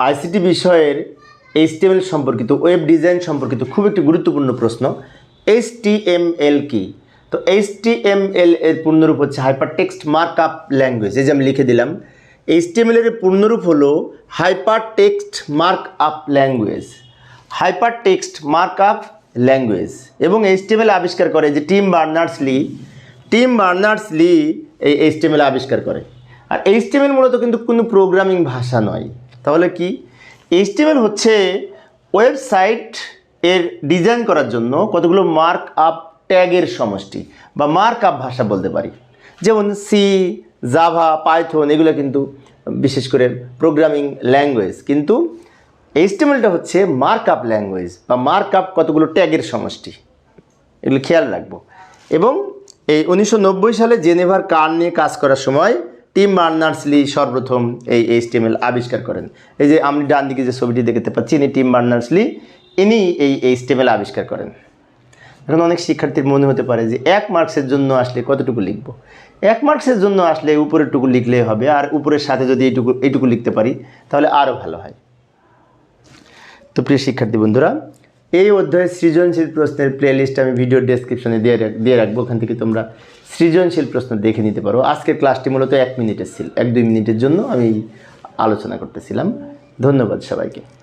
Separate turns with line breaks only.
ICT বিষয়ের HTML সম্পর্কিত, web design সম্পর্কিত খুব একটি গুরুত্বপূর্ণ প্রশ্ন। এইচটিএমএল কি? তো এইচটিএমএল এর পূর্ণরূপ হচ্ছে hyper text mark up language, এই যে আমি লিখে দিলাম। এইচটিএমএল এর পূর্ণরূপ হলো hyper text mark up language. Hyper text mark up language. এবং এইচটিএমএল আবিষ্কার করে যে Tim Berners Lee, Tim Berners Lee এই এইচটিএমএল আবিষ্কার করে। আর এইচটিএমএল মূলত কিন্তু কোনো প্রোগ্রামিং ভাষা নয়। তাহলে কি? এইচটিএমএল হচ্ছে ওয়েবসাইট এর ডিজাইন করার জন্য কতগুলো মার্ক আপ ট্যাগের সমষ্টি বা মার্ক আপ ভাষা বলতে পারি। যেমন সি জাভা পাইথন এগুলো কিন্তু বিশেষ করে প্রোগ্রামিং ল্যাঙ্গুয়েজ কিন্তু এইচটিএমএলটা হচ্ছে মার্ক আপ ল্যাঙ্গুয়েজ বা মার্ক আপ কতগুলো ট্যাগের সমষ্টি। এগুলো খেয়াল রাখব। এবং এই উনিশশো নব্বই সালে জেনেভার কার নিয়ে কাজ করার সময় টিম বার্নার্সলি সর্বপ্রথম এই এইচটিএমএল আবিষ্কার করেন। এই যে আমি ডান দিকে যে ছবিটি দেখতে পাচ্ছি, ইনি টিম বার্নার্সলি ইনি এই এইচটিএমএল আবিষ্কার করেন। এখন অনেক শিক্ষার্থীর মনে হতে পারে যে এক মার্কসের জন্য আসলে কতটুকু লিখব? এক মার্কসের জন্য আসলে উপরেরটুকু লিখলেই হবে, আর উপরের সাথে যদি এইটুকু এইটুকু লিখতে পারি, তাহলে আরও ভালো হয়। তো প্রিয় শিক্ষার্থী বন্ধুরা এই অধ্যায়ে সৃজনশীল প্রশ্নের প্লেলিস্ট আমি ভিডিও ডেসক্রিপশনে দিয়ে দিয়ে রাখব। ওখান থেকে তোমরা সৃজনশীল প্রশ্ন দেখে নিতে পারো। আজকের ক্লাসটি মূলত এক মিনিটের ছিল, এক দুই মিনিটের জন্য আমি আলোচনা করতেছিলাম। ধন্যবাদ সবাইকে।